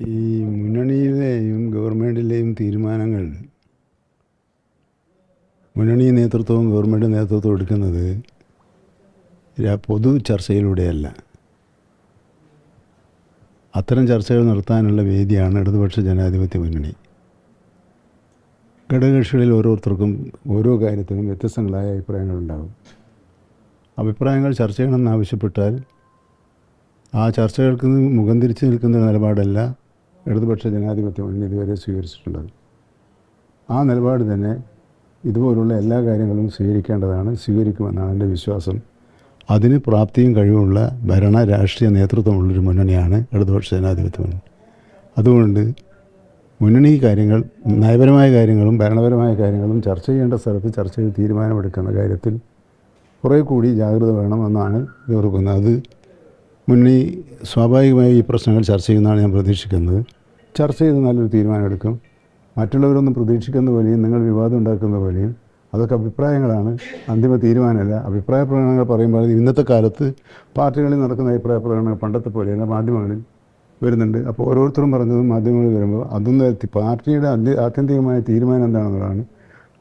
ഈ മുന്നണിയിലെയും ഗവൺമെന്റിലെയും തീരുമാനങ്ങൾ മുന്നണി നേതൃത്വവും ഗവൺമെന്റ് നേതൃത്വവും എടുക്കുന്നത് പൊതു ചർച്ചയിലൂടെയല്ല. അത്തരം ചർച്ചകൾ നടത്താനുള്ള വേദിയാണ് ഇടതുപക്ഷ ജനാധിപത്യ മുന്നണി. ഘടകകക്ഷികളിൽ ഓരോരുത്തർക്കും ഓരോ കാര്യത്തിലും വ്യത്യസ്തങ്ങളായ അഭിപ്രായങ്ങളുണ്ടാകും. അഭിപ്രായങ്ങൾ ചർച്ച ചെയ്യണമെന്ന് ആവശ്യപ്പെട്ടാൽ ആ ചർച്ചകൾക്ക് മുഖം തിരിച്ചു നിൽക്കുന്ന നിലപാടല്ല ഇടതുപക്ഷ ജനാധിപത്യ മുന്നണി ഇതുവരെ സ്വീകരിച്ചിട്ടുള്ളത്. ആ നിലപാട് തന്നെ ഇതുപോലുള്ള എല്ലാ കാര്യങ്ങളും സ്വീകരിക്കേണ്ടതാണ് സ്വീകരിക്കുമെന്നാണ് എന്റെ വിശ്വാസം. അതിന് പ്രാപ്തിയും കഴിവുമുള്ള ഭരണ രാഷ്ട്രീയ നേതൃത്വമുള്ളൊരു മുന്നണിയാണ് ഇടതുപക്ഷ ജനാധിപത്യ മുന്നണി. അതുകൊണ്ട് മുന്നണി കാര്യങ്ങൾ നയപരമായ കാര്യങ്ങളും ഭരണപരമായ കാര്യങ്ങളും ചർച്ച ചെയ്യേണ്ട സ്ഥലത്ത് ചർച്ച ചെയ്ത് തീരുമാനമെടുക്കുന്ന കാര്യത്തിൽ കുറേ കൂടി ജാഗ്രത വേണമെന്നാണ് ഓർക്കുന്നത്. അത് മുന്നണി സ്വാഭാവികമായി ഈ പ്രശ്നങ്ങൾ ചർച്ച ചെയ്യുന്നതാണ് ഞാൻ പ്രതീക്ഷിക്കുന്നത്. ചർച്ച ചെയ്ത് നല്ലൊരു തീരുമാനമെടുക്കും. മറ്റുള്ളവരൊന്നും പ്രതീക്ഷിക്കുന്ന പോലെയും നിങ്ങൾ വിവാദം ഉണ്ടാക്കുന്ന പോലെയും അതൊക്കെ അഭിപ്രായങ്ങളാണ്. അന്തിമ തീരുമാനമല്ല. അഭിപ്രായ പ്രകടനങ്ങൾ പറയുമ്പോൾ ഇന്നത്തെ കാലത്ത് പാർട്ടികളിൽ നടക്കുന്ന അഭിപ്രായ പ്രകടനങ്ങൾ പണ്ടത്തെ പോലെയല്ല മാധ്യമങ്ങളിൽ വരുന്നുണ്ട്. അപ്പോൾ ഓരോരുത്തരും പറഞ്ഞതും മാധ്യമങ്ങളിൽ വരുമ്പോൾ അതൊന്നും പാർട്ടിയുടെ ആത്യന്തികമായ തീരുമാനം എന്താണെന്നുള്ളതാണ്.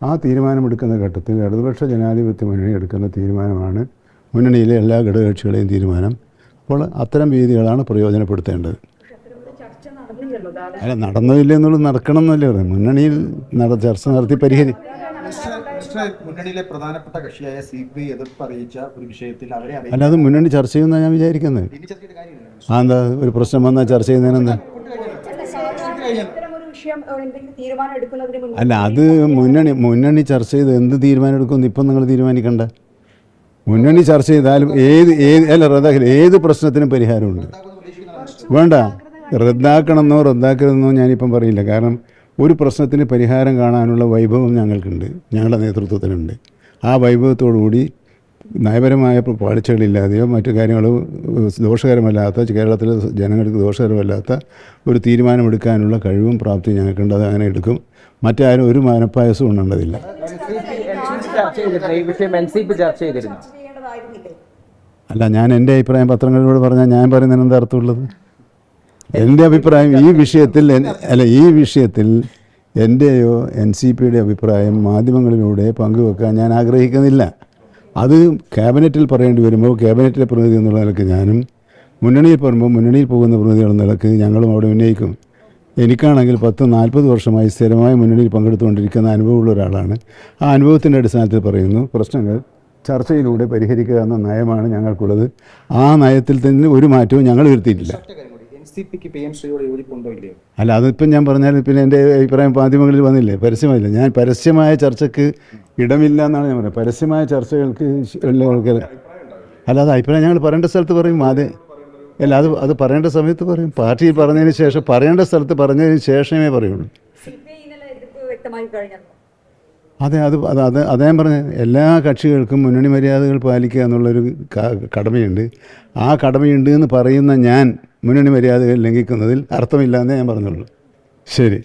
ആ തീരുമാനമെടുക്കുന്ന ഘട്ടത്തിൽ ഇടതുപക്ഷ ജനാധിപത്യ മുന്നണി എടുക്കുന്ന തീരുമാനമാണ് മുന്നണിയിലെ എല്ലാ ഘടകകക്ഷികളെയും തീരുമാനം. അപ്പോൾ അത്തരം രീതികളാണ് പ്രയോജനപ്പെടുത്തേണ്ടത്. അല്ല നടന്നില്ല എന്നുള്ളത് നടക്കണം എന്നല്ലേ പറയുന്നത്. മുന്നണിയിൽ നട ചർച്ച നടത്തി പരിഹരി മുന്നണിയിലെ പ്രധാനപ്പെട്ട കക്ഷിയായ സി പി ഐ എതിർപ്പ് അറിയിച്ച ഒരു വിഷയത്തിൽ അവരെ അല്ലാതെ മുന്നണി ചർച്ച ചെയ്യുന്ന ഞാൻ വിചാരിക്കുന്നത് ആ എന്താ ഒരു പ്രശ്നം വന്നാൽ ചർച്ച ചെയ്യുന്നതിനെന്താ? അല്ല അത് മുന്നണി മുന്നണി ചർച്ച ചെയ്ത് എന്ത് തീരുമാനം എടുക്കുമെന്ന് ഇപ്പം നിങ്ങൾ തീരുമാനിക്കണ്ട. മുന്നണി ചർച്ച ചെയ്താലും ഏത് ഏത് അല്ല റദ്ദാക്കില്ല ഏത് പ്രശ്നത്തിനും പരിഹാരമുണ്ട്. വേണ്ട. റദ്ദാക്കണമെന്നോ റദ്ദാക്കരുതെന്നോ ഞാനിപ്പം പറയില്ല കാരണം ഒരു പ്രശ്നത്തിന് പരിഹാരം കാണാനുള്ള വൈഭവം ഞങ്ങൾക്കുണ്ട്. ഞങ്ങളുടെ നേതൃത്വത്തിനുണ്ട്. ആ വൈഭവത്തോടുകൂടി നയപരമായ പാളിച്ചകളില്ലാതെയോ മറ്റു കാര്യങ്ങളോ ദോഷകരമല്ലാത്ത കേരളത്തിലെ ജനങ്ങൾക്ക് ദോഷകരമല്ലാത്ത ഒരു തീരുമാനമെടുക്കാനുള്ള കഴിവും പ്രാപ്തിയും ഞങ്ങൾക്കുണ്ട്. അത് അങ്ങനെ എടുക്കും. മറ്റാരും ഒരു മനപ്പായസവും ഉണ്ടതില്ല ചെയ്യേണ്ടതായിരുന്നില്ലേ അല്ല ഞാൻ എന്റെ അഭിപ്രായം പത്രങ്ങളിലൂടെ പറഞ്ഞാൽ ഞാൻ പറയുന്നതിന് എന്താ അർത്ഥമുള്ളത്? എന്റെ അഭിപ്രായം ഈ വിഷയത്തിൽ അല്ല ഈ വിഷയത്തിൽ എന്റെയോ എൻ സി പിയുടെ അഭിപ്രായം മാധ്യമങ്ങളിലൂടെ പങ്കുവെക്കാൻ ഞാൻ ആഗ്രഹിക്കുന്നില്ല. അത് ക്യാബിനറ്റിൽ പറയേണ്ടി വരുമ്പോൾ ക്യാബിനറ്റിലെ പ്രതിനിധി എന്നുള്ള നിലയ്ക്ക് ഞാനും മുന്നണിയിൽ പറയുമ്പോൾ മുന്നണിയിൽ പോകുന്ന പ്രതിനിധികൾ എന്ന നിലയ്ക്ക് ഞങ്ങളും അവിടെ ഉന്നയിക്കും. എനിക്കാണെങ്കിൽ പത്ത് നാൽപ്പത് വർഷമായി സ്ഥിരമായി മുന്നണിയിൽ പങ്കെടുത്തുകൊണ്ടിരിക്കുന്ന അനുഭവമുള്ള ഒരാളാണ്. ആ അനുഭവത്തിന്റെ അടിസ്ഥാനത്തിൽ പറയുന്നു പ്രശ്നങ്ങൾ ചർച്ചയിലൂടെ പരിഹരിക്കുക എന്ന നയമാണ് ഞങ്ങൾക്കുള്ളത്. ആ നയത്തിൽ തന്നെ ഒരു മാറ്റവും ഞങ്ങൾ വരുത്തിയിട്ടില്ല. സി പിക്ക് പി എം ശ്രീയോട് യോജിപ്പുണ്ടോ ഇല്ലയോ? അല്ല അതിപ്പം ഞാൻ പറഞ്ഞാൽ പിന്നെ എന്റെ അഭിപ്രായം മാധ്യമങ്ങളിൽ വന്നില്ലേ? പരസ്യമായില്ല. ഞാൻ പരസ്യമായ ചർച്ചക്ക് ഇടമില്ല എന്നാണ് ഞാൻ പറയുന്നത് പരസ്യമായ ചർച്ചകൾക്ക് ഉള്ള ആൾക്കാർ അല്ല അത് അഭിപ്രായം ഞങ്ങൾ പറയേണ്ട സ്ഥലത്ത് പറയും ആദ്യം അല്ല അത് അത് പറയേണ്ട സമയത്ത് പറയും. പാർട്ടിയിൽ പറഞ്ഞതിന് ശേഷം പറയേണ്ട സ്ഥലത്ത് പറഞ്ഞതിന് ശേഷമേ പറയുള്ളൂ. വ്യക്തമായി അതെ അത് അത് അത് അതേ പറഞ്ഞ എല്ലാ കക്ഷികൾക്കും മുന്നണി മര്യാദകൾ പാലിക്കുക എന്നുള്ളൊരു കടമയുണ്ട്. ആ കടമയുണ്ട് എന്ന് പറയുന്ന ഞാൻ മുന്നണി മര്യാദകൾ ലംഘിക്കുന്നതിൽ അർത്ഥമില്ല എന്നേ ഞാൻ പറഞ്ഞുള്ളൂ. ശരി.